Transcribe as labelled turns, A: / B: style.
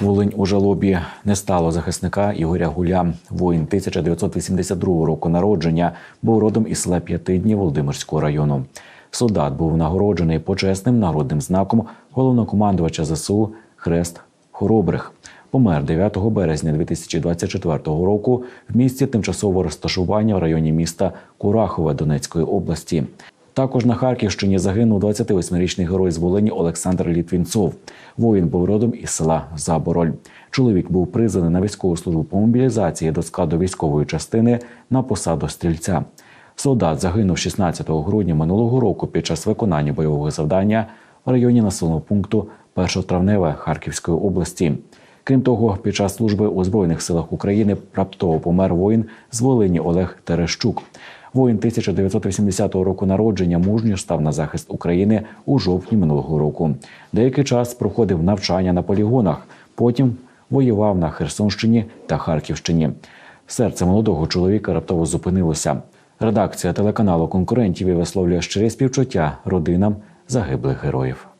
A: Волинь у жалобі не стало захисника Ігоря Гуля. Воїн 1982 року народження був родом із села П'ятидні Володимирського району. Солдат був нагороджений почесним нагородним знаком головнокомандувача ЗСУ Хрест Хоробрих. Помер 9 березня 2024 року в місті тимчасового розташування в районі міста Курахове Донецької області. Також на Харківщині загинув 28-річний герой з Волині Олександр Літвінцов. Воїн був родом із села Забороль. Чоловік був призваний на військову службу по мобілізації до складу військової частини на посаду стрільця. Солдат загинув 16 грудня минулого року під час виконання бойового завдання в районі населеного пункту Першотравневе Харківської області. Крім того, під час служби у Збройних силах України раптово помер воїн з Волині Олег Терещук. Воїн 1980 року народження мужньо став на захист України у жовтні минулого року. Деякий час проходив навчання на полігонах. Потім воював на Херсонщині та Харківщині. Серце молодого чоловіка раптово зупинилося. Редакція телеканалу конкурентів і висловлює щирі співчуття родинам загиблих героїв.